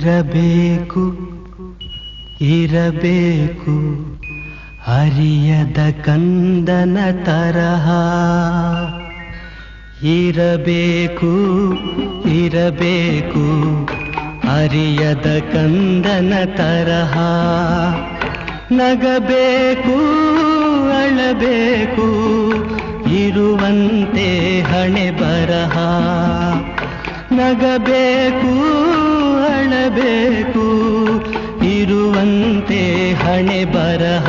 ಇರಬೇಕು ಇರಬೇಕು ಹರಿಯದ ಕಂದನ ತರಹ. ಇರಬೇಕು ಇರಬೇಕು ಹರಿಯದ ಕಂದನ ತರಹ. ನಗಬೇಕು, ಅಳಬೇಕು, ಇರುವಂತೆ ಹಣೆ ಬರಹ. ನಗಬೇಕು ಅಳಬೇಕು ಇರುವಂತೆ ಹಣೆ ಬರಹ.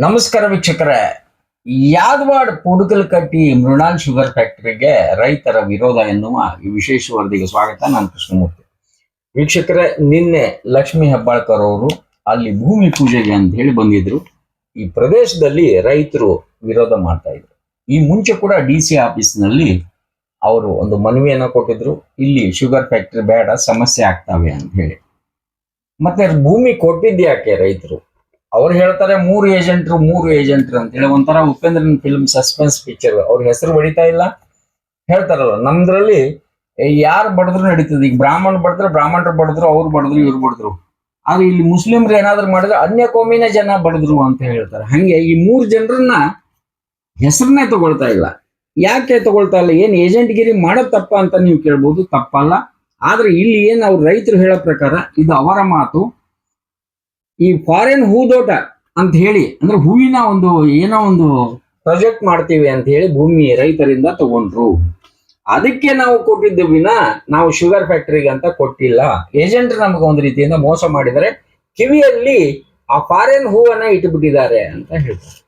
ನಮಸ್ಕಾರ ವೀಕ್ಷಕರೇ. ಯಾದವಾಡ್ ಪುಡುಕಲ್ಕಟ್ಟಿ ಮೃಣಾಲ್ ಶುಗರ್ ಫ್ಯಾಕ್ಟರಿಗೆ ರೈತರ ವಿರೋಧ ಎನ್ನುವ ಈ ವಿಶೇಷ ವರದಿಗೆ ಸ್ವಾಗತ. ನಾನು ಕೃಷ್ಣಮೂರ್ತಿ. ವೀಕ್ಷಕರೇ, ನಿನ್ನೆ ಲಕ್ಷ್ಮೀ ಹೆಬ್ಬಾಳ್ಕರ್ ಅವರು ಅಲ್ಲಿ ಭೂಮಿ ಪೂಜೆಗೆ ಅಂತ ಹೇಳಿ ಬಂದಿದ್ರು. ಈ ಪ್ರದೇಶದಲ್ಲಿ ರೈತರು ವಿರೋಧ ಮಾಡ್ತಾ ಇದ್ರು. ಈ ಮುಂಚೆ ಕೂಡ ಡಿ ಸಿ ಆಫೀಸ್ನಲ್ಲಿ ಅವರು ಒಂದು ಮನವಿಯನ್ನು ಕೊಟ್ಟಿದ್ರು, ಇಲ್ಲಿ ಶುಗರ್ ಫ್ಯಾಕ್ಟರಿ ಬೇಡ, ಸಮಸ್ಯೆ ಆಗ್ತವೆ ಅಂತ ಹೇಳಿ. ಮತ್ತೆ ಭೂಮಿ ಕೊಟ್ಟಿದ್ಯಾಕೆ ರೈತರು? ಅವ್ರು ಹೇಳ್ತಾರೆ ಮೂರು ಏಜೆಂಟ್ರು ಮೂರು ಏಜೆಂಟ್ರು ಅಂತ ಹೇಳಿ. ಒಂಥರ ಉಪೇಂದ್ರನ್ ಫಿಲ್ಮ್ ಸಸ್ಪೆನ್ಸ್ ಪಿಕ್ಚರ್ ಅವ್ರ ಹೆಸರು ಹೊಡಿತಾ ಇಲ್ಲ. ಹೇಳ್ತಾರಲ್ಲ, ನಮ್ದ್ರಲ್ಲಿ ಯಾರು ಬಡದ್ರು ನಡೀತದೆ. ಈಗ ಬ್ರಾಹ್ಮಣ ಬಡದ್ರು ಬ್ರಾಹ್ಮಣರು ಬಡದ್ರು, ಅವ್ರು ಬಡದ್ರು, ಇವ್ರು ಬಡದ್ರು. ಆದ್ರೆ ಇಲ್ಲಿ ಮುಸ್ಲಿಮ್ರು ಏನಾದ್ರು ಮಾಡಿದ್ರೆ ಅನ್ಯ ಕೋಮಿನ ಜನ ಬಡದ್ರು ಅಂತ ಹೇಳ್ತಾರೆ. ಹಂಗೆ ಈ ಮೂರು ಜನರನ್ನ ಹೆಸರನ್ನೇ ತಗೊಳ್ತಾ ಇಲ್ಲ. ಯಾಕೆ ತಗೊಳ್ತಾ ಇಲ್ಲ? ಏನ್ ಏಜೆಂಟ್ಗಿರಿ ಮಾಡೋದ್ ತಪ್ಪ ಅಂತ ನೀವು ಕೇಳ್ಬೋದು? ತಪ್ಪಲ್ಲ. ಆದ್ರೆ ಇಲ್ಲಿ ಏನ್ ಅವ್ರು ರೈತರು ಹೇಳೋ ಪ್ರಕಾರ ಇದು ಅವರ ಮಾತು. ಈ ಫಾರಿನ್ ಹೂದೋಟ ಅಂತ ಹೇಳಿ, ಅಂದ್ರೆ ಹೂವಿನ ಒಂದು ಏನೋ ಒಂದು ಪ್ರಾಜೆಕ್ಟ್ ಮಾಡ್ತೀವಿ ಅಂತ ಹೇಳಿ ಭೂಮಿ ರೈತರಿಂದ ತಗೊಂಡ್ರು. ಅದಕ್ಕೆ ನಾವು ಕೊಟ್ಟಿದ್ದು ವಿನ ನಾವು ಶುಗರ್ ಫ್ಯಾಕ್ಟರಿಗೆ ಅಂತ ಕೊಟ್ಟಿಲ್ಲ. ಏಜೆಂಟ್ ನಮಗೆ ಒಂದು ರೀತಿಯಿಂದ ಮೋಸ ಮಾಡಿದರೆ ಕಿವಿಯಲ್ಲಿ ಆ ಫಾರಿನ್ ಹೂವನ್ನ ಇಟ್ಟುಬಿಟ್ಟಿದ್ದಾರೆ ಅಂತ ಹೇಳ್ತಾರೆ.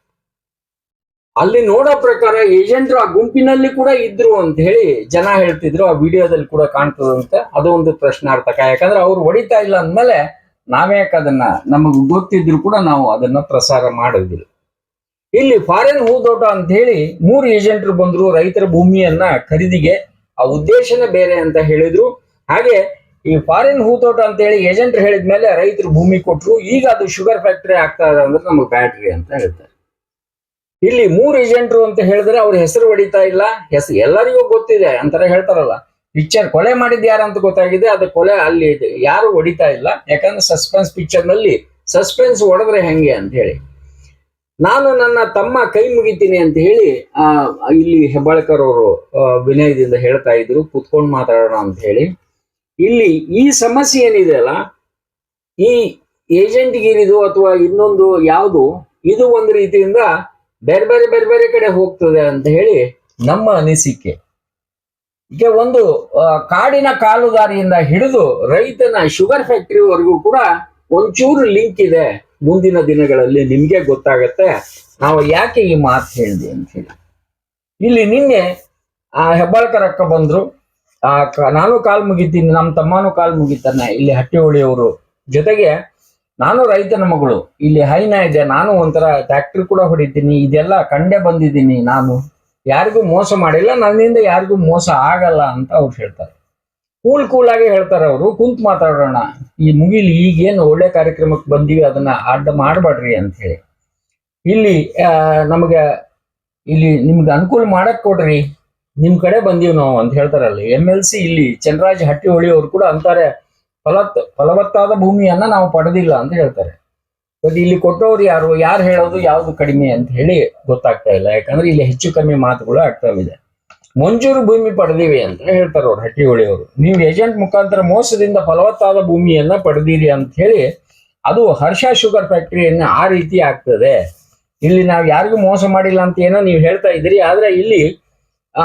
ಅಲ್ಲಿ ನೋಡೋ ಪ್ರಕಾರ ಏಜೆಂಟ್ರು ಆ ಗುಂಪಿನಲ್ಲಿ ಕೂಡ ಇದ್ರು ಅಂತ ಹೇಳಿ ಜನ ಹೇಳ್ತಿದ್ರು. ಆ ವಿಡಿಯೋದಲ್ಲಿ ಕೂಡ ಕಾಣ್ತದಂತೆ. ಅದು ಒಂದು ಪ್ರಶ್ನಾರ್ಥಕ. ಯಾಕಂದ್ರೆ ಅವ್ರು ಹೊಡಿತಾ ಇಲ್ಲ ಅಂದ್ಮೇಲೆ ನಾವ್ಯಾಕೆ ಅದನ್ನ ನಮಗೆ ಗೊತ್ತಿದ್ರು ಕೂಡ ನಾವು ಅದನ್ನ ಪ್ರಸಾರ ಮಾಡೋದಿಲ್ಲ. ಇಲ್ಲಿ ಫಾರಿನ್ ಹೂದೋಟ ಅಂತ ಹೇಳಿ ಮೂರು ಏಜೆಂಟ್ರು ಬಂದ್ರು. ರೈತರ ಭೂಮಿಯನ್ನ ಖರೀದಿಗೆ ಆ ಉದ್ದೇಶನೇ ಬೇರೆ ಅಂತ ಹೇಳಿದ್ರು. ಹಾಗೆ ಈ ಫಾರಿನ್ ಹೂತೋಟ ಅಂತ ಹೇಳಿ ಏಜೆಂಟ್ ಹೇಳಿದ್ಮೇಲೆ ರೈತರು ಭೂಮಿ ಕೊಟ್ರು. ಈಗ ಅದು ಶುಗರ್ ಫ್ಯಾಕ್ಟರಿ ಆಗ್ತಾ ಇದೆ ಅಂದ್ರೆ ನಮಗೆ ಬ್ಯಾಟ್ರಿ ಅಂತ ಹೇಳ್ತಾರೆ. ಇಲ್ಲಿ ಮೂರು ಏಜೆಂಟ್ರು ಅಂತ ಹೇಳಿದ್ರೆ ಅವ್ರ ಹೆಸರು ಹೊಡಿತಾ ಇಲ್ಲ. ಹೆಸರು ಎಲ್ಲರಿಗೂ ಗೊತ್ತಿದೆ ಅಂತಾರೆ ಹೇಳ್ತಾರಲ್ಲ. ಪಿಕ್ಚರ್ ಕೊಲೆ ಮಾಡಿದ್ ಯಾರಂತ ಗೊತ್ತಾಗಿದೆ. ಅದು ಕೊಲೆ ಅಲ್ಲಿ. ಯಾರು ಹೊಡಿತಾ ಇಲ್ಲ. ಯಾಕಂದ್ರೆ ಸಸ್ಪೆನ್ಸ್ ಪಿಕ್ಚರ್ನಲ್ಲಿ ಸಸ್ಪೆನ್ಸ್ ಹೊಡೆದ್ರೆ ಹೆಂಗೆ ಅಂತ ಹೇಳಿ. ನಾನು ನನ್ನ ತಮ್ಮ ಕೈ ಮುಗಿತೀನಿ ಅಂತ ಹೇಳಿ, ಆ, ಇಲ್ಲಿ ಹೆಬ್ಬಾಳ್ಕರ್ ಅವರು ವಿನಯದಿಂದ ಹೇಳ್ತಾ ಇದ್ರು. ಕುತ್ಕೊಂಡು ಮಾತಾಡೋಣ ಅಂತ ಹೇಳಿ. ಇಲ್ಲಿ ಈ ಸಮಸ್ಯೆ ಏನಿದೆ ಅಲ್ಲ, ಈ ಏಜೆಂಟ್ಗಿರಿದು ಅಥವಾ ಇನ್ನೊಂದು ಯಾವುದು, ಇದು ಒಂದು ರೀತಿಯಿಂದ ಬೇರೆ ಬೇರೆ ಬೇರೆ ಬೇರೆ ಕಡೆ ಹೋಗ್ತದೆ ಅಂತ ಹೇಳಿ ನಮ್ಮ ಅನಿಸಿಕೆ. ಈಗ ಒಂದು ಕಾಡಿನ ಕಾಲುದಾರಿಯಿಂದ ಹಿಡಿದು ರೈತನ ಶುಗರ್ ಫ್ಯಾಕ್ಟರಿವರೆಗೂ ಕೂಡ ಒಂಚೂರು ಲಿಂಕ್ ಇದೆ ಮುಂದಿನ ದಿನಗಳಲ್ಲಿ ನಿಮ್ಗೆ ಗೊತ್ತಾಗತ್ತೆ. ನಾವು ಯಾಕೆ ಈ ಮಾತು ಹೇಳಿದೆ ಅಂತ ಹೇಳಿ. ಇಲ್ಲಿ ನಿನ್ನೆ, ಆ, ಹೆಬ್ಬಾಳ್ಕರ್ ಅಕ್ಕ ಬಂದ್ರು. ಆ ನಾನು ಕಾಲ್ ಮುಗಿತೀನಿ ನಮ್ಮ ತಮ್ಮನೂ ಕಾಲ್ ಮುಗಿತಾನೆ. ಇಲ್ಲಿ ಹಟ್ಟಿಹೊಳಿಯವರು ಜೊತೆಗೆ ನಾನು ರೈತನ ಮಗಳು. ಇಲ್ಲಿ ಹೈನ ಇದೆ, ನಾನು ಒಂಥರ ಟ್ಯಾಕ್ಟ್ರಿ ಕೂಡ ಹೊಡಿತೀನಿ, ಇದೆಲ್ಲ ಕಂಡೇ ಬಂದಿದ್ದೀನಿ ನಾನು. ಯಾರಿಗೂ ಮೋಸ ಮಾಡಿಲ್ಲ, ನನ್ನಿಂದ ಯಾರಿಗೂ ಮೋಸ ಆಗಲ್ಲ ಅಂತ ಅವ್ರು ಹೇಳ್ತಾರೆ. ಕೂಲ್ ಕೂಲ್ ಆಗಿ ಹೇಳ್ತಾರೆ ಅವರು, ಕುಂತ್ ಮಾತಾಡೋಣ. ಈ ಮುಗಿಲಿ ಈಗೇನು ಒಳ್ಳೆ ಕಾರ್ಯಕ್ರಮಕ್ಕೆ ಬಂದೀವಿ, ಅದನ್ನ ಅಡ್ಡ ಮಾಡಬೇಡ್ರಿ ಅಂತ ಹೇಳಿ. ಇಲ್ಲಿ ನಮಗೆ, ಇಲ್ಲಿ ನಿಮ್ಗೆ ಅನುಕೂಲ ಮಾಡಕ್ ಕೊಡ್ರಿ. ನಿಮ್ ಕಡೆ ಬಂದೀವಿ ನಾವು ಅಂತ ಹೇಳ್ತಾರಲ್ಲ ಎಂ ಎಲ್ ಸಿ ಇಲ್ಲಿ ಚಂದ್ರರಾಜ್ ಹಟ್ಟಿಹೊಳಿ ಅವರು ಕೂಡ ಅಂತಾರೆ ಫಲತ್ ಫಲವತ್ತಾದ ಭೂಮಿಯನ್ನ ನಾವು ಪಡೆದಿಲ್ಲ ಅಂತ ಹೇಳ್ತಾರೆ. ಬಟ್ ಇಲ್ಲಿ ಕೊಟ್ಟವ್ರು ಯಾರು ಯಾರು ಹೇಳೋದು ಯಾವುದು ಕಡಿಮೆ ಅಂತ ಹೇಳಿ ಗೊತ್ತಾಗ್ತಾ ಇಲ್ಲ. ಯಾಕಂದ್ರೆ ಇಲ್ಲಿ ಹೆಚ್ಚು ಕಮ್ಮಿ ಮಾತುಗಳು ಆಗ್ತಾವಿದೆ. ಮಂಜೂರು ಭೂಮಿ ಪಡೆದಿವಿ ಅಂತ ಹೇಳ್ತಾರೆ ಅವ್ರು ಹಟ್ಟಿಹೊಳಿಯವರು ನೀವು ಏಜೆಂಟ್ ಮುಖಾಂತರ ಮೋಸದಿಂದ ಫಲವತ್ತಾದ ಭೂಮಿಯನ್ನ ಪಡೆದಿರಿ ಅಂತ ಹೇಳಿ ಅದು ಹರ್ಷ ಶುಗರ್ ಫ್ಯಾಕ್ಟರಿಯನ್ನ ಆ ರೀತಿ ಆಗ್ತದೆ. ಇಲ್ಲಿ ನಾವು ಯಾರಿಗೂ ಮೋಸ ಮಾಡಿಲ್ಲ ಅಂತ ಏನೋ ನೀವು ಹೇಳ್ತಾ ಇದ್ದೀರಿ, ಆದ್ರೆ ಇಲ್ಲಿ ಆ,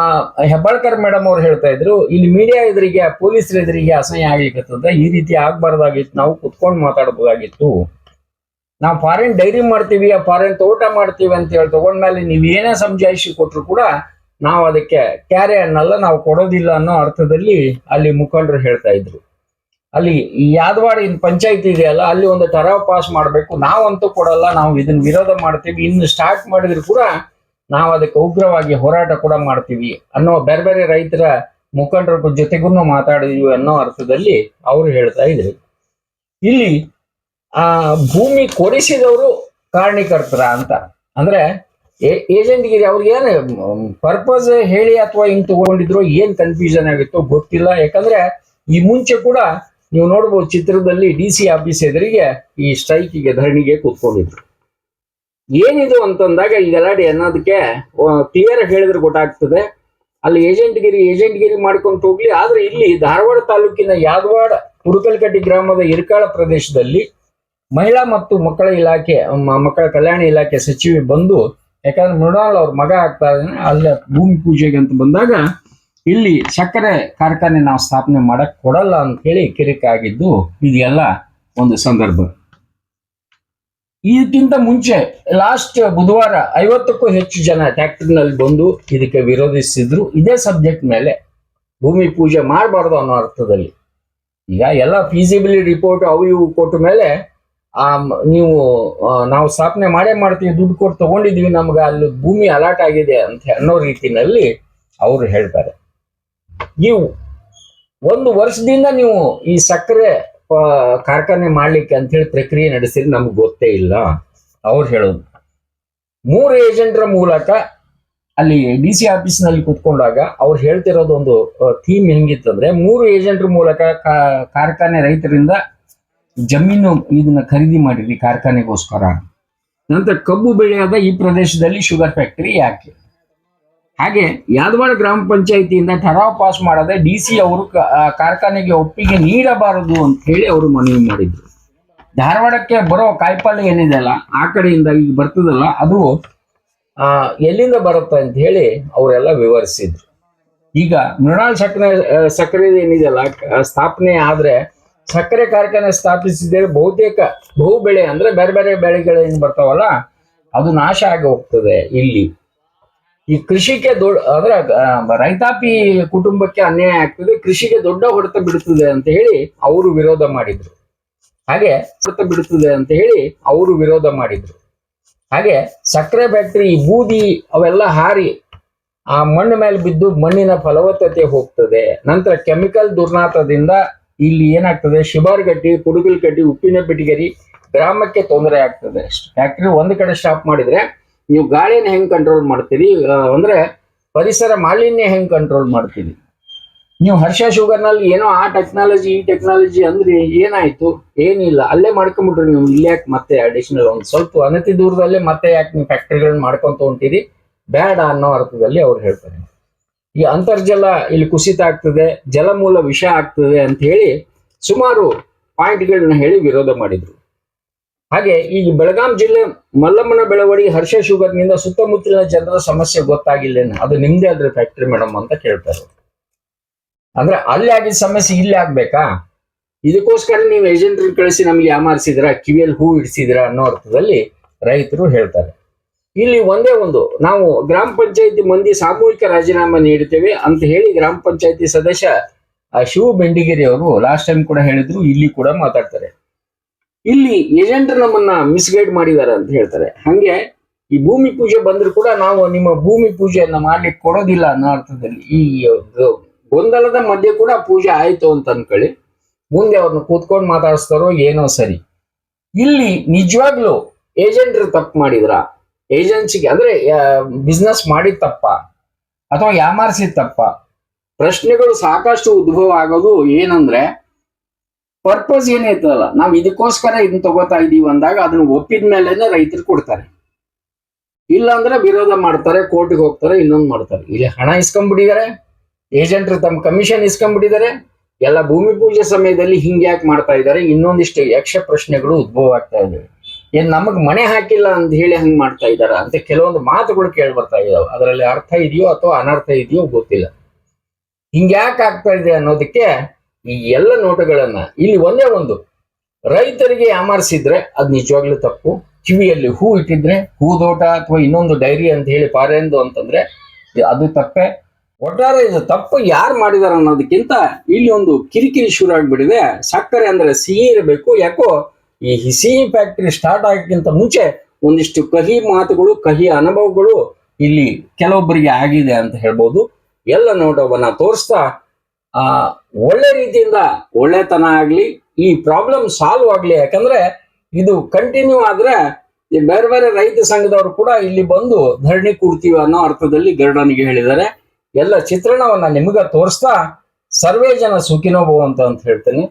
ಹೆಬ್ಬಾಳ್ಕರ್ ಮೇಡಮ್ ಅವ್ರು ಹೇಳ್ತಾ ಇದ್ರು, ಇಲ್ಲಿ ಮೀಡಿಯಾ ಎದುರಿಗೆ ಪೊಲೀಸರ ಎದುರಿಗೆ ಅಸಹ್ಯ ಆಗ್ಲಿಕ್ಕತ್ತದ ಈ ರೀತಿ ಆಗ್ಬಾರ್ದಾಗಿತ್ತು. ನಾವು ಕುತ್ಕೊಂಡು ಮಾತಾಡಬಹುದಾಗಿತ್ತು ನಾವು ಫಾರಿನ್ ಡೈರಿ ಮಾಡ್ತೀವಿ, ಆ ಫಾರಿನ್ ತೋಟ ಮಾಡ್ತೀವಿ ಅಂತ ಹೇಳಿ ತಗೊಂಡ್ಮೇಲೆ ನೀವು ಏನೇ ಸಮಜಾಯಿಷಿ ಕೊಟ್ರು ಕೂಡ ನಾವು ಅದಕ್ಕೆ ಕ್ಯಾರೆ ಅನ್ನಲ್ಲ, ನಾವು ಕೊಡೋದಿಲ್ಲ ಅನ್ನೋ ಅರ್ಥದಲ್ಲಿ ಅಲ್ಲಿ ಮುಖಂಡರು ಹೇಳ್ತಾ ಇದ್ರು. ಅಲ್ಲಿ ಯಾದವಾಡ ಇನ್ ಪಂಚಾಯತಿ ಇದೆಯಲ್ಲ, ಅಲ್ಲಿ ಒಂದು ಟರಾವ್ ಪಾಸ್ ಮಾಡಬೇಕು. ನಾವಂತೂ ಕೊಡಲ್ಲ, ನಾವು ಇದನ್ನ ವಿರೋಧ ಮಾಡ್ತೀವಿ. ಇನ್ನು ಸ್ಟಾರ್ಟ್ ಮಾಡಿದ್ರು ಕೂಡ ನಾವು ಅದಕ್ಕೆ ಉಗ್ರವಾಗಿ ಹೋರಾಟ ಕೂಡ ಮಾಡ್ತೀವಿ ಅನ್ನೋ ಬೇರೆ ಬೇರೆ ರೈತರ ಮುಖಂಡರ ಜೊತೆಗೂ ಮಾತಾಡಿದ್ವಿ ಅನ್ನೋ ಅರ್ಥದಲ್ಲಿ ಅವರು ಹೇಳ್ತಾ ಇದ್ರು. ಇಲ್ಲಿ, ಆ, ಭೂಮಿ ಕೊಡಿಸಿದವರು ಕಾರಣೀಕರ್ತರ ಅಂತ. ಅಂದ್ರೆ ಏಜೆಂಟ್ ಗಿರಿ ಅವ್ರಿಗೆ ಏನು ಪರ್ಪಸ್ ಹೇಳಿ ಅಥವಾ ಹಿಂಗ್ ತಗೊಂಡಿದ್ರು ಏನ್ ಕನ್ಫ್ಯೂಷನ್ ಆಗಿತ್ತು ಗೊತ್ತಿಲ್ಲ. ಯಾಕಂದ್ರೆ, ಈ ಮುಂಚೆ ಕೂಡ ನೀವು ನೋಡ್ಬೋದು ಚಿತ್ರದಲ್ಲಿ ಡಿ ಸಿ ಆಫೀಸ್ ಎದುರಿಗೆ ಈ ಸ್ಟ್ರೈಕಿಗೆ ಧರಣಿಗೆ ಕೂತ್ಕೊಂಡಿದ್ರು. ಏನಿದು ಅಂತಂದಾಗ ಗಲಾಟೆ ಅನ್ನೋದಕ್ಕೆ ಕ್ಲಿಯರ್ ಹೇಳಿದ್ರೆ ಗೊತ್ತಾಗ್ತದೆ. ಅಲ್ಲಿ ಏಜೆಂಟ್ ಗಿರಿ ಏಜೆಂಟ್ ಗಿರಿ ಮಾಡ್ಕೊಂಡು ಹೋಗ್ಲಿ. ಆದ್ರೆ ಇಲ್ಲಿ ಧಾರವಾಡ ತಾಲೂಕಿನ ಯಾದವಾಡ ಹುಡುಕಲ್ಕಟ್ಟಿ ಗ್ರಾಮದ ಇರ್ಕಾಳ ಪ್ರದೇಶದಲ್ಲಿ ಮಹಿಳಾ ಮತ್ತು ಮಕ್ಕಳ ಇಲಾಖೆ ಮಕ್ಕಳ ಕಲ್ಯಾಣ ಇಲಾಖೆ ಸಚಿವೆ ಬಂದು, ಯಾಕಂದ್ರೆ ಮೃಣಾಲ್ ಅವ್ರ ಮಗ ಆಗ್ತಾ ಇದ್ದಾನೆ, ಅಲ್ಲೇ ಭೂಮಿ ಪೂಜೆಗೆ ಅಂತ ಬಂದಾಗ ಇಲ್ಲಿ ಸಕ್ಕರೆ ಕಾರ್ಖಾನೆ ನಾವು ಸ್ಥಾಪನೆ ಮಾಡಕ್ ಕೊಡಲ್ಲ ಅಂತ ಹೇಳಿ ಕಿರಿಕಾಗಿದ್ದು ಇದೆಲ್ಲ ಒಂದು ಸಂದರ್ಭ. ಇದಕ್ಕಿಂತ ಮುಂಚೆ ಲಾಸ್ಟ್ ಬುಧವಾರ ಐವತ್ತಕ್ಕೂ ಹೆಚ್ಚು ಜನ ಟ್ಯಾಕ್ಟರ್ನಲ್ಲಿ ಬಂದು ಇದಕ್ಕೆ ವಿರೋಧಿಸಿದ್ರು. ಇದೇ ಸಬ್ಜೆಕ್ಟ್ ಮೇಲೆ ಭೂಮಿ ಪೂಜೆ ಮಾಡಬಾರ್ದು ಅನ್ನೋ ಅರ್ಥದಲ್ಲಿ. ಈಗ ಎಲ್ಲ ಫೀಸಿಬಿಲಿಟಿ ರಿಪೋರ್ಟ್ ಅವು ಇವು ಕೊಟ್ಟ ಮೇಲೆ, ಆ, ನೀವು ನಾವು ಸ್ಥಾಪನೆ ಮಾಡೇ ಮಾಡ್ತೀವಿ, ದುಡ್ಡು ಕೊಟ್ಟು ತಗೊಂಡಿದ್ವಿ, ನಮ್ಗೆ ಅಲ್ಲಿ ಭೂಮಿ ಅಲಾಟ್ ಆಗಿದೆ ಅಂತ ಅನ್ನೋ ರೀತಿನಲ್ಲಿ ಅವರು ಹೇಳ್ತಾರೆ. ನೀವು ಒಂದು ವರ್ಷದಿಂದ ನೀವು ಈ ಸಕ್ಕರೆ ಕಾರ್ಖಾನೆ ಮಾಡ್ಲಿಕ್ಕೆ ಅಂತ ಹೇಳಿ ಪ್ರಕ್ರಿಯೆ ನಡೆಸಿದ್ರೆ ನಮ್ಗೆ ಗೊತ್ತೇ ಇಲ್ಲ. ಅವ್ರು ಹೇಳೋದು. ಮೂರು ಏಜೆಂಟ್ರ ಮೂಲಕ ಅಲ್ಲಿ ಡಿ ಸಿ ಆಫೀಸ್ನಲ್ಲಿ ಕುತ್ಕೊಂಡಾಗ ಅವ್ರು ಹೇಳ್ತಿರೋದು ಒಂದು ಥೀಮ್ ಹೆಂಗಿತ್ತಂದ್ರೆ ಮೂರು ಏಜೆಂಟ್ರ ಮೂಲಕ ಕಾರ್ಖಾನೆ ರೈತರಿಂದ ಜಮೀನು ಇದನ್ನ ಖರೀದಿ ಮಾಡಿದ್ರಿ ಕಾರ್ಖಾನೆಗೋಸ್ಕರ. ನಂತರ ಕಬ್ಬು ಬೆಳೆಯಾದ ಈ ಪ್ರದೇಶದಲ್ಲಿ ಶುಗರ್ ಫ್ಯಾಕ್ಟರಿ ಯಾಕೆ? ಹಾಗೆ ಯಾದವಾಡ ಗ್ರಾಮ ಪಂಚಾಯಿತಿಯಿಂದ ಠರಾವ್ ಪಾಸ್ ಮಾಡದೆ ಡಿ ಸಿ ಅವರು ಕಾರ್ಖಾನೆಗೆ ಒಪ್ಪಿಗೆ ನೀಡಬಾರದು ಅಂತ ಹೇಳಿ ಅವರು ಮನವಿ ಮಾಡಿದ್ರು. ಧಾರವಾಡಕ್ಕೆ ಬರೋ ಕಾಯಿಪಲ್ಲೆ ಏನಿದೆ ಅಲ್ಲ, ಆ ಕಡೆಯಿಂದ ಈಗ ಬರ್ತದಲ್ಲ, ಅದು ಎಲ್ಲಿಂದ ಬರುತ್ತೆ ಅಂತ ಹೇಳಿ ಅವರೆಲ್ಲ ವಿವರಿಸಿದ್ರು. ಈಗ ಮೃಣಾಲ್ ಸಕ್ಕರೆ ಸಕ್ಕರೆ ಏನಿದೆಯಲ್ಲ ಸ್ಥಾಪನೆ ಆದ್ರೆ ಸಕ್ಕರೆ ಕಾರ್ಖಾನೆ ಸ್ಥಾಪಿಸಿದರೆ ಬಹುತೇಕ ಬಹು ಬೆಳೆ ಅಂದ್ರೆ ಬೇರೆ ಬೇರೆ ಬೆಳೆಗಳು ಏನ್ ಬರ್ತಾವಲ್ಲ, ಅದು ನಾಶ ಆಗಿ ಹೋಗ್ತದೆ ಇಲ್ಲಿ. ಈ ಕೃಷಿಗೆ ದೊಡ್ಡ ಅಂದ್ರೆ ರೈತಾಪಿ ಕುಟುಂಬಕ್ಕೆ ಅನ್ಯಾಯ ಆಗ್ತದೆ, ಕೃಷಿಗೆ ದೊಡ್ಡ ಹೊಡೆತ ಬಿಡುತ್ತದೆ ಅಂತ ಹೇಳಿ ಅವರು ವಿರೋಧ ಮಾಡಿದ್ರು. ಹಾಗೆ ಹೊಡೆತ ಬಿಡುತ್ತದೆ ಅಂತ ಹೇಳಿ ಅವರು ವಿರೋಧ ಮಾಡಿದ್ರು. ಹಾಗೆ ಸಕ್ಕರೆ ಫ್ಯಾಕ್ಟರಿ ಬೂದಿ ಅವೆಲ್ಲ ಹಾರಿ, ಆ ಮಣ್ಣು ಮೇಲೆ ಬಿದ್ದು ಮಣ್ಣಿನ ಫಲವತ್ತತೆ ಹೋಗ್ತದೆ. ನಂತರ ಕೆಮಿಕಲ್ ದುರ್ನಾತದಿಂದ ಇಲ್ಲಿ ಏನಾಗ್ತದೆ ಶಿಬಾರ್ಗಟ್ಟಿ ಕುಡುಗಲ್ಗಟ್ಟಿ ಉಪ್ಪಿನ ಬೆಟಗೇರಿ ಗ್ರಾಮಕ್ಕೆ ತೊಂದರೆ ಆಗ್ತದೆ. ಫ್ಯಾಕ್ಟರಿ ಒಂದು ಕಡೆ ಸ್ಟಾಪ್ ಮಾಡಿದ್ರೆ ನೀವು ಗಾಳಿನ ಹೆಂಗ್ ಕಂಟ್ರೋಲ್ ಮಾಡ್ತೀರಿ? ಅಂದರೆ ಪರಿಸರ ಮಾಲಿನ್ಯ ಹೆಂಗ್ ಕಂಟ್ರೋಲ್ ಮಾಡ್ತೀರಿ? ನೀವು ಹರ್ಷ ಶುಗರ್ನಲ್ಲಿ ಏನೋ ಆ ಟೆಕ್ನಾಲಜಿ ಈ ಟೆಕ್ನಾಲಜಿ ಅಂದ್ರೆ ಏನಾಯ್ತು? ಏನಿಲ್ಲ. ಅಲ್ಲೇ ಮಾಡ್ಕೊಂಬಿಟ್ರಿ ನೀವು. ಇಲ್ಲಿ ಯಾಕೆ ಮತ್ತೆ ಅಡಿಷನಲ್ ಒಂದು ಸ್ವಲ್ಪ ಅನತಿ ದೂರದಲ್ಲೇ ಮತ್ತೆ ಯಾಕೆ ನೀವು ಫ್ಯಾಕ್ಟ್ರಿಗಳನ್ನ ಮಾಡ್ಕೊಂತ ಹೊಂಟೀರಿ? ಬೇಡ ಅನ್ನೋ ಅರ್ಥದಲ್ಲಿ ಅವ್ರು ಹೇಳ್ತಾರೆ. ಈ ಅಂತರ್ಜಲ ಇಲ್ಲಿ ಕುಸಿತ ಆಗ್ತದೆ, ಜಲಮೂಲ ವಿಷ ಆಗ್ತದೆ ಅಂತ ಹೇಳಿ ಸುಮಾರು ಪಾಯಿಂಟ್ಗಳನ್ನ ಹೇಳಿ ವಿರೋಧ ಮಾಡಿದ್ರು. ಹಾಗೆ ಈ ಬೆಳಗಾಂ ಜಿಲ್ಲೆ ಮಲ್ಲಮ್ಮನ ಬೆಳವಡಿ, ಹರ್ಷ ಶುಗರ್ನಿಂದ ಸುತ್ತಮುತ್ತಲಿನ ಜನರ ಸಮಸ್ಯೆ ಗೊತ್ತಾಗಿಲ್ಲೇನು? ಅದು ನಿಮ್ದೇ ಆದ್ರೆ ಫ್ಯಾಕ್ಟ್ರಿ ಮೇಡಮ್ ಅಂತ ಕೇಳ್ತಾರೆ. ಅಂದ್ರೆ ಅಲ್ಲಿ ಆಗಿದ್ದ ಸಮಸ್ಯೆ ಇಲ್ಲಿ ಆಗ್ಬೇಕಾ? ಇದಕ್ಕೋಸ್ಕರ ನೀವು ಏಜೆಂಟ್ ಕಳಿಸಿ ನಮ್ಗೆ ಯಾಮಾರಿಸಿದ್ರ ಕಿವಿಯಲ್ಲಿ ಹೂ ಇಡಿಸಿದ್ರ ಅನ್ನೋ ಅರ್ಥದಲ್ಲಿ ರೈತರು ಹೇಳ್ತಾರೆ. ಇಲ್ಲಿ ಒಂದೇ ಒಂದು, ನಾವು ಗ್ರಾಮ ಪಂಚಾಯತಿ ಮಂದಿ ಸಾಮೂಹಿಕ ರಾಜೀನಾಮೆ ನೀಡುತ್ತೇವೆ ಅಂತ ಹೇಳಿ ಗ್ರಾಮ ಪಂಚಾಯತಿ ಸದಸ್ಯ ಶಿವು ಬೆಂಡಿಗೇರಿ ಅವರು ಲಾಸ್ಟ್ ಟೈಮ್ ಕೂಡ ಹೇಳಿದ್ರು, ಇಲ್ಲಿ ಕೂಡ ಮಾತಾಡ್ತಾರೆ. ಇಲ್ಲಿ ಏಜೆಂಟ್ ನಮ್ಮನ್ನ ಮಿಸ್ಗೈಡ್ ಮಾಡಿದ್ದಾರೆ ಅಂತ ಹೇಳ್ತಾರೆ. ಹಂಗೆ ಈ ಭೂಮಿ ಪೂಜೆ ಬಂದ್ರು ಕೂಡ ನಾವು ನಿಮ್ಮ ಭೂಮಿ ಪೂಜೆಯನ್ನ ಮಾಡ್ಲಿಕ್ಕೆ ಕೊಡೋದಿಲ್ಲ ಅನ್ನೋ ಅರ್ಥದಲ್ಲಿ ಈ ಗೊಂದಲದ ಮಧ್ಯೆ ಕೂಡ ಪೂಜೆ ಆಯ್ತು ಅಂತ ಅನ್ಕೊಳ್ಳಿ. ಮುಂದೆ ಅವ್ರನ್ನ ಕೂತ್ಕೊಂಡು ಮಾತಾಡಿಸ್ತಾರೋ ಏನೋ ಸರಿ. ಇಲ್ಲಿ ನಿಜವಾಗ್ಲೂ ಏಜೆಂಟ್ರು ತಪ್ಪು ಮಾಡಿದ್ರ? ಏಜೆನ್ಸಿಗೆ ಅಂದ್ರೆ ಬಿಸ್ನೆಸ್ ಮಾಡಿದ ತಪ್ಪ? ಅಥವಾ ಯಾಮಾರಿಸಿದ ತಪ್ಪ? ಪ್ರಶ್ನೆಗಳು ಸಾಕಷ್ಟು ಉದ್ಭವ ಆಗೋದು ಏನಂದ್ರೆ ಪರ್ಪಸ್ ಏನೈತಲ್ಲ ನಾವ್ ಇದಕ್ಕೋಸ್ಕರ ಇದನ್ನ ತಗೋತಾ ಇದೀವಿ ಅಂದಾಗ ಅದನ್ನ ಒಪ್ಪಿದ ಮೇಲೆನೆ ರೈತರು ಕೊಡ್ತಾರೆ. ಇಲ್ಲ ಅಂದ್ರೆ ವಿರೋಧ ಮಾಡ್ತಾರೆ, ಕೋರ್ಟ್ಗೆ ಹೋಗ್ತಾರೆ, ಇನ್ನೊಂದು ಮಾಡ್ತಾರೆ. ಇಲ್ಲಿ ಹಣ ಇಸ್ಕೊಂಡ್ಬಿಟ್ಟಿದ್ದಾರೆ ಏಜೆಂಟ್ರು ತಮ್ಮ ಕಮಿಷನ್ ಇಸ್ಕೊಂಡ್ಬಿಟ್ಟಿದ್ದಾರೆ ಎಲ್ಲ ಭೂಮಿ ಪೂಜೆ ಸಮಯದಲ್ಲಿ ಹಿಂಗೆ ಯಾಕೆ ಮಾಡ್ತಾ ಇದ್ದಾರೆ ಇನ್ನೊಂದಿಷ್ಟು ಯಕ್ಷ ಪ್ರಶ್ನೆಗಳು ಉದ್ಭವ ಆಗ್ತಾ ಇದೆ. ಏನ್ ನಮಗ್ ಮನೆ ಹಾಕಿಲ್ಲ ಅಂತ ಹೇಳಿ ಹಂಗ್ ಮಾಡ್ತಾ ಇದ್ದಾರೆ ಅಂತ ಕೆಲವೊಂದು ಮಾತುಗಳು ಕೇಳಿ ಬರ್ತಾ ಇದಾವೆ. ಅದರಲ್ಲಿ ಅರ್ಥ ಇದೆಯೋ ಅಥವಾ ಅನರ್ಥ ಇದೆಯೋ ಗೊತ್ತಿಲ್ಲ. ಹಿಂಗ್ಯಾಕೆ ಆಗ್ತಾ ಇದೆ ಅನ್ನೋದಕ್ಕೆ ಈ ಎಲ್ಲ ನೋಟುಗಳನ್ನ ಇಲ್ಲಿ ಒಂದೇ ಒಂದು. ರೈತರಿಗೆ ಯಾಮಾರಿಸಿದ್ರೆ ಅದು ನಿಜವಾಗ್ಲೂ ತಪ್ಪು. ಕಿವಿಯಲ್ಲಿ ಹೂ ಇಟ್ಟಿದ್ರೆ ಹೂದೋಟ ಅಥವಾ ಇನ್ನೊಂದು ಡೈರಿ ಅಂತ ಹೇಳಿ ಪಾರೆಂದು ಅಂತಂದ್ರೆ ಅದು ತಪ್ಪೆ. ಒಟ್ಟಾರೆ ಇದು ತಪ್ಪು ಯಾರು ಮಾಡಿದಾರೆ ಅನ್ನೋದಕ್ಕಿಂತ ಇಲ್ಲಿ ಒಂದು ಕಿರಿಕಿರಿ ಶುರು ಆಗ್ಬಿಟ್ಟಿದೆ. ಸಕ್ಕರೆ ಅಂದ್ರೆ ಸಿಹಿ ಇರಬೇಕು. ಯಾಕೋ ಈ ಸಿಹಿ ಫ್ಯಾಕ್ಟರಿ ಸ್ಟಾರ್ಟ್ ಆಗಕ್ಕಿಂತ ಮುಂಚೆ ಒಂದಿಷ್ಟು ಕಹಿ ಮಾತುಗಳು, ಕಹಿ ಅನುಭವಗಳು ಇಲ್ಲಿ ಕೆಲವೊಬ್ಬರಿಗೆ ಆಗಿದೆ ಅಂತ ಹೇಳ್ಬೋದು. ಎಲ್ಲ ನೋಟವನ್ನ ತೋರಿಸ್ತಾ, ಆ ಒಳ್ಳೆ ರೀತಿಯಿಂದ ಒಳ್ಳೆತನ ಆಗ್ಲಿ, ಈ ಪ್ರಾಬ್ಲಮ್ ಸಾಲ್ವ್ ಆಗ್ಲಿ. ಯಾಕಂದ್ರೆ ಇದು ಕಂಟಿನ್ಯೂ ಆದ್ರೆ ಬೇರೆ ಬೇರೆ ರೈತ ಸಂಘದವರು ಕೂಡ ಇಲ್ಲಿ ಬಂದು ಧರಣಿ ಕೂಡ್ತೀವಿ ಅನ್ನೋ ಅರ್ಥದಲ್ಲಿ ಗರುಡನಿಗೆ ಹೇಳಿದ್ದಾರೆ. ಎಲ್ಲ ಚಿತ್ರಣವನ್ನ ನಿಮಗ ತೋರಿಸ್ತಾ ಸರ್ವೇ ಜನ ಸುಖಿನೋಭವಂತ ಅಂತ ಹೇಳ್ತೇನೆ.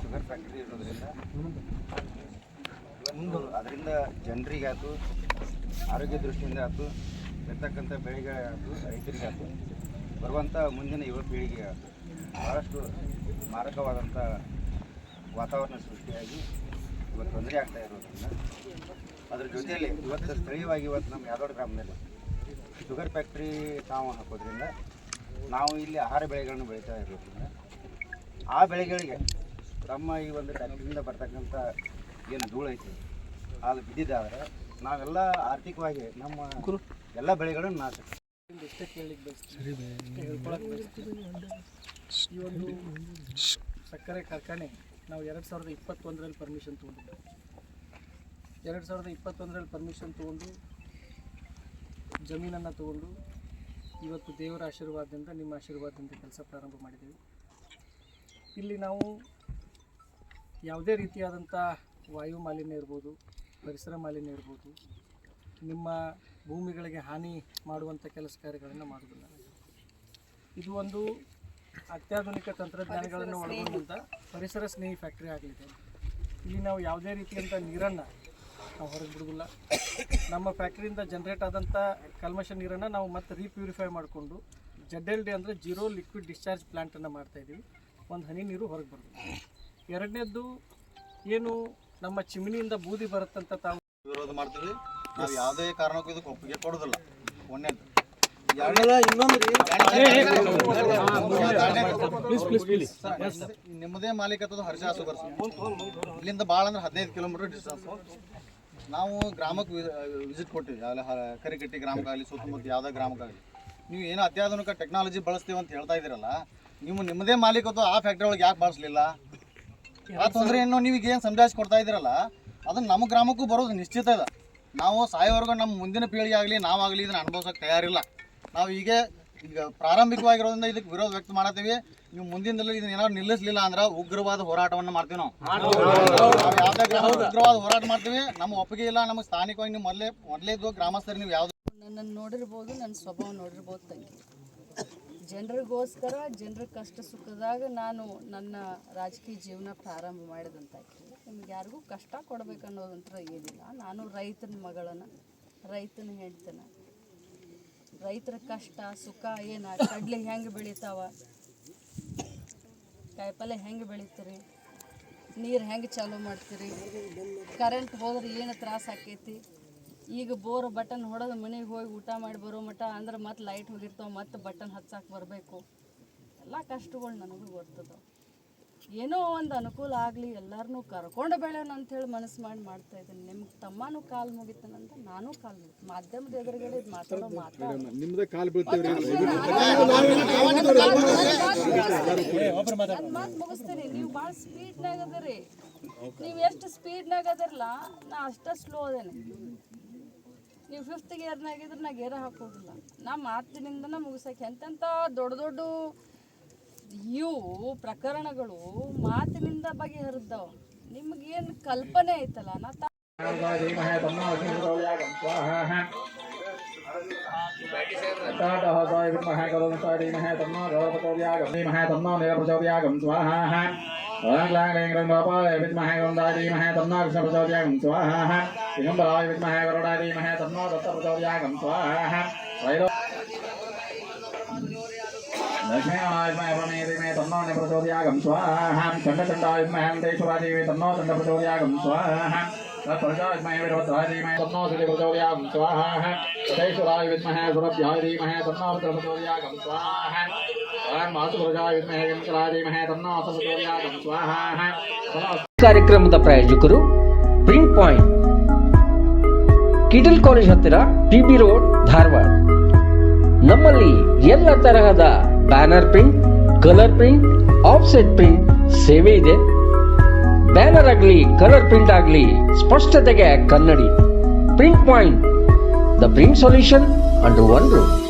ಶುಗರ್ ಫ್ಯಾಕ್ಟ್ರಿ ಇರೋದ್ರಿಂದ ಅದರಿಂದ ಜನರಿಗೆ ಆಯ್ತು ಆರೋಗ್ಯ ದೃಷ್ಟಿಯಿಂದ ಆಯ್ತು ಇರ್ತಕ್ಕಂಥ ಬೆಳೆಗೆ ರೈತರಿಗೆ ಆಯ್ತು ಬರುವಂಥ ಮುಂದಿನ ಯುವ ಪೀಳಿಗೆ ಆಯ್ತು ಭಾಳಷ್ಟು ಮಾರಕವಾದಂಥ ವಾತಾವರಣ ಸೃಷ್ಟಿಯಾಗಿ ಇವತ್ತು ತೊಂದರೆ ಆಗ್ತಾ ಇರೋದ್ರಿಂದ, ಅದ್ರ ಜೊತೆಯಲ್ಲಿ ಇವತ್ತು ಸ್ಥಳೀಯವಾಗಿ ಇವತ್ತು ನಮ್ಮ ಯಾದೋಡ್ ಗ್ರಾಮದಲ್ಲಿ ಶುಗರ್ ಫ್ಯಾಕ್ಟ್ರಿ ತಾವು ಹಾಕೋದ್ರಿಂದ ನಾವು ಇಲ್ಲಿ ಆಹಾರ ಬೆಳೆಗಳನ್ನು ಬೆಳೀತಾ ಇರೋದ್ರಿಂದ ಆ ಬೆಳೆಗಳಿಗೆ ತಮ್ಮ ಈ ಒಂದು ಫ್ಯಾಕ್ಟ್ರಿಯಿಂದ ಬರ್ತಕ್ಕಂಥ ಏನು ಧೂಳು ಐತಿ ಅದು ಬಿದ್ದಿದ್ದಾದ್ರೆ ನಾವೆಲ್ಲ ಆರ್ಥಿಕವಾಗಿ ನಮ್ಮ ಎಲ್ಲ ಬೆಳೆಗಳನ್ನು ನಾಶ ಸಕ್ಕರೆ ಕಾರ್ಖಾನೆ, ನಾವು ಎರಡು ಸಾವಿರದ ಇಪ್ಪತ್ತೊಂದರಲ್ಲಿ ಪರ್ಮಿಷನ್ ತೊಗೊಂಡಿದ್ದೆ ಎರಡು ಸಾವಿರದ ಇಪ್ಪತ್ತೊಂದರಲ್ಲಿ ಪರ್ಮಿಷನ್ ತೊಗೊಂಡು ಜಮೀನನ್ನು ತೊಗೊಂಡು ಇವತ್ತು ದೇವರ ಆಶೀರ್ವಾದದಿಂದ, ನಿಮ್ಮ ಆಶೀರ್ವಾದದಿಂದ ಕೆಲಸ ಪ್ರಾರಂಭ ಮಾಡಿದ್ದೀವಿ. ಇಲ್ಲಿ ನಾವು ಯಾವುದೇ ರೀತಿಯಾದಂಥ ವಾಯು ಮಾಲಿನ್ಯ ಇರ್ಬೋದು, ಪರಿಸರ ಮಾಲಿನ್ಯ ಇರ್ಬೋದು, ನಿಮ್ಮ ಭೂಮಿಗಳಿಗೆ ಹಾನಿ ಮಾಡುವಂಥ ಕೆಲಸ ಕಾರ್ಯಗಳನ್ನು ಮಾಡೋದಿಲ್ಲ ಇದು ಒಂದು ಅತ್ಯಾಧುನಿಕ ತಂತ್ರಜ್ಞಾನಗಳನ್ನು ಒಳಗೊಂಡಂಥ ಪರಿಸರ ಸ್ನೇಹಿ ಫ್ಯಾಕ್ಟ್ರಿ ಆಗಲಿದೆ. ಇಲ್ಲಿ ನಾವು ಯಾವುದೇ ರೀತಿಯಂಥ ನೀರನ್ನು ನಾವು ಹೊರಗೆ ಬಿಡುವುದಿಲ್ಲ ನಮ್ಮ ಫ್ಯಾಕ್ಟ್ರಿಯಿಂದ ಜನ್ರೇಟ್ ಆದಂಥ ಕಲ್ಮಶ ನೀರನ್ನು ನಾವು ಮತ್ತೆ ರೀಪ್ಯೂರಿಫೈ ಮಾಡಿಕೊಂಡು ಜಡ್ ಎಲ್ ಡಿ ಅಂದರೆ ಜೀರೋ ಲಿಕ್ವಿಡ್ ಡಿಸ್ಚಾರ್ಜ್ ಪ್ಲ್ಯಾಂಟನ್ನು ಮಾಡ್ತಾಯಿದ್ದೀವಿ ಒಂದು ಹನಿ ನೀರು ಹೊರಗೆ ಬರ್ತದೆ ಎರಡನೇದ್ದು ಏನು ನಮ್ಮ ಚಿಮಿನಿಯಿಂದ ಬೂದಿ ಬರುತ್ತಂತ ತಾವು ವಿರೋಧ ಮಾಡ್ತೀವಿ. ನಾವು ಯಾವುದೇ ಕಾರಣಕ್ಕೂ ಇದಕ್ಕೆ ಒಪ್ಪಿಗೆ ಕೊಡೋದಿಲ್ಲ. ಒಂದೇದು ನಿಮ್ಮದೇ ಮಾಲೀಕತ್ವದ ಹರ್ಷ ಇಲ್ಲಿಂದ ಭಾಳ ಅಂದ್ರೆ ಹದಿನೈದು ಕಿಲೋಮೀಟರ್ ಡಿಸ್ಟೆನ್ಸ್ ನಾವು ಗ್ರಾಮಕ್ಕೆ ವಿಸಿಟ್ ಕೊಟ್ಟಿವಿ. ಕರಿಕಟ್ಟಿ ಗ್ರಾಮಕ್ಕಾಗಲಿ, ಸುತ್ತಮುತ್ತ ಯಾವುದೇ ಗ್ರಾಮಕ್ಕಾಗಲಿ. ನೀವು ಏನು ಅತ್ಯಾಧುನಿಕ ಟೆಕ್ನಾಲಜಿ ಬಳಸ್ತೀವಿ ಅಂತ ಹೇಳ್ತಾ ಇದ್ದೀರಲ್ಲ ನೀವು ನಿಮ್ಮದೇ ಮಾಲೀಕತ್ವ ಆ ಫ್ಯಾಕ್ಟ್ರಿ ಒಳಗೆ ಯಾಕೆ ಬಳಸಲಿಲ್ಲ ಆ ಏನು ನೀವೀಗ ಏನು ಸಂದೇಶ ಕೊಡ್ತಾ ಇದ್ದೀರಲ್ಲ, ಅದನ್ನು ನಮ್ಮ ಗ್ರಾಮಕ್ಕೂ ಬರೋದು ನಿಶ್ಚಿತ ಇದೆ. ನಾವು ಸಾಯೋವರೆಗೂ ನಮ್ಮ ಮುಂದಿನ ಪೀಳಿಗೆ ಆಗಲಿ ನಾವಾಗಲಿ ಇದನ್ನು ಅನುಭವಿಸೋಕೆ ತಯಾರಿಲ್ಲ. ನಾವು ಈಗ ಈಗ ಪ್ರಾರಂಭಿಕವಾಗಿರೋದ್ರಿಂದ ಇದಕ್ಕೆ ವಿರೋಧ ವ್ಯಕ್ತ ಮಾಡತ್ತೀವಿ. ನೀವು ಮುಂದಿನದಲ್ಲಿ ಇದನ್ನ ಏನಾದ್ರು ನಿಲ್ಲಿಸಲಿಲ್ಲ ಅಂದ್ರೆ ಉಗ್ರವಾದ ಹೋರಾಟವನ್ನು ಮಾಡ್ತೀವಿ ನಾವು. ನಾವು ಯಾವುದೇ ಗ್ರಾಮ ಉಗ್ರವಾದ ಹೋರಾಟ ಮಾಡ್ತೀವಿ. ನಮ್ಮ ಒಪ್ಪಿಗೆ ಇಲ್ಲ ನಮಗೆ ಸ್ಥಾನಿಕವಾಗಿ ನೀವು ಮೊದಲೇ ಮೊದಲೇ ಇದ್ದು ಗ್ರಾಮಸ್ಥರು ನೀವು ಯಾವ್ದು ನನ್ನನ್ನು ನೋಡಿರ್ಬೋದು ನನ್ನ ಸ್ವಭಾವ ನೋಡಿರ್ಬೋದು ತಂಗಿ. ಜನರಿಗೋಸ್ಕರ ಜನರ ಕಷ್ಟ ಸುಖದಾಗ ನಾನು ನನ್ನ ರಾಜಕೀಯ ಜೀವನ ಪ್ರಾರಂಭ ಮಾಡಿದಂತ ನಿಮ್ಗೆ ಯಾರಿಗೂ ಕಷ್ಟ ಕೊಡಬೇಕನ್ನೋದಂತ ಏನಿಲ್ಲ. ನಾನು ರೈತನ ಮಗಳನ್ನು ರೈತನ ಹೇಳ್ತೇನ ರೈತರ ಕಷ್ಟ, ಸುಖ, ಏನು? ಕಡ್ಲೆ ಹೆಂಗೆ ಬೆಳಿತಾವ? ಕಾಯಿಪಲ್ಲೆ ಹೆಂಗೆ ಬೆಳಿತೀರಿ? ನೀರು ಹೆಂಗೆ ಚಾಲೂ ಮಾಡ್ತೀರಿ? ಕರೆಂಟ್ ಹೋದ್ರೆ ಏನು ತ್ರಾಸ ಆಕೈತಿ? ಈಗ ಬೋರ್ ಬಟನ್ ಹೊಡೆದು ಮನೆಗೆ ಹೋಗಿ ಊಟ ಮಾಡಿ ಬರೋ ಮಟ ಅಂದ್ರೆ ಮತ್ತೆ ಲೈಟ್ ಹೋಗಿರ್ತಾವ, ಮತ್ತೆ ಬಟನ್ ಹಚ್ಚಕ್ಕೆ ಬರಬೇಕು. ಎಲ್ಲ ಕಷ್ಟಗಳು ನನಗೂ ಗೊತ್ತದ. ಏನೋ ಒಂದು ಅನುಕೂಲ ಆಗಲಿ ಎಲ್ಲರನ್ನೂ ಕರ್ಕೊಂಡು ಬೆಳೆಯೋಣ ಅಂಥೇಳಿ ಮನಸ್ಸು ಮಾಡಿ ಮಾಡ್ತಾ ಇದ್ದೀನಿ. ನಿಮ್ಗೆ ತಮ್ಮನೂ ಕಾಲು ಮುಗಿತಾನಂತ ನಾನು ಕಾಲು ಮುಗಿತು. ಮಾಧ್ಯಮದ ಎದುರುಗಡೆ ಇದು ಮಾತಾಡೋ ಮಾತಾಡ್ತೀನಿ ಮಾತು ಮುಗಿಸ್ತೀನಿ. ನೀವು ಭಾಳ ಸ್ಪೀಡ್ನಾಗ ಅದರಿ. ನೀವು ಎಷ್ಟು ಸ್ಪೀಡ್ನಾಗ ಅದರಲ್ಲ ನಾ ಅಷ್ಟ ಸ್ಲೋ ಅದೇನೆ. ನೀವು ಫಿಫ್ತ್ ಗೇರ್ನಾಗಿದ್ರೆ ನಾ ಗೇರ ಹಾಕೋದಿಲ್ಲ. ನಾ ಮಾತಿನಿಂದನ ಮುಗಿಸಕ್ಕೆ ಎಂತೆಂಥ ದೊಡ್ಡ ದೊಡ್ಡ ಇವು ಪ್ರಕರಣಗಳು ಮಾತಿನಿಂದ ಬಗೆಹರಿದ್ದಾವ ನಿಮ್ಗೇನು ಕಲ್ಪನೆ ಐತಲ್ಲ ನಾ ತ- ಲಕ್ಷ್ಮೀ ತನ್ನೋ ಪ್ರಚೋದಯಾಗಂ ಸ್ವಾಹ ಚಂಡಚಂಡಾಯುಷ್ಮಹಂ ದೇಶವಾದೇವಿ ತನ್ನೋ ಚಂಡ ಪ್ರಚೋದಯಾಗಂ ಸ್ವಾಹ तत्प्रजाविद्महे वीरभद्राय धीमहि तन्नो सूर्य प्रचोदयात् स्वाहा तथैश्वराय विद्महे सुरभ्याय धीमहि तन्नो रुद्र प्रचोदयात् स्वाहा ओम मातुप्रजाय विद्महे गणेशाय धीमहि तन्नो अस प्रचोदयात् स्वाहा ಕಾರ್ಯಕ್ರಮದ ಪ್ರಾಯೋಜಕರು ಪ್ರಿಂಟ್ ಪಾಯಿಂಟ್ ಕಿಟಲ್ ಕಾಲೇಜ್ ಹತ್ತಿರ ಟಿ ಬಿ ರೋಡ್ ಧಾರವಾಡ ನಮ್ಮಲ್ಲಿ ಎಲ್ಲ ತರಹದ banner print, colour print, offset print, ಸೇವೆ ಇದೆ. ಬ್ಯಾನರ್ ಆಗಲಿ, ಕಲರ್ ಪ್ರಿಂಟ್ ಆಗಲಿ, ಸ್ಪಷ್ಟತೆಗೆ ಕನ್ನಡಿ. Print point, the print solution under one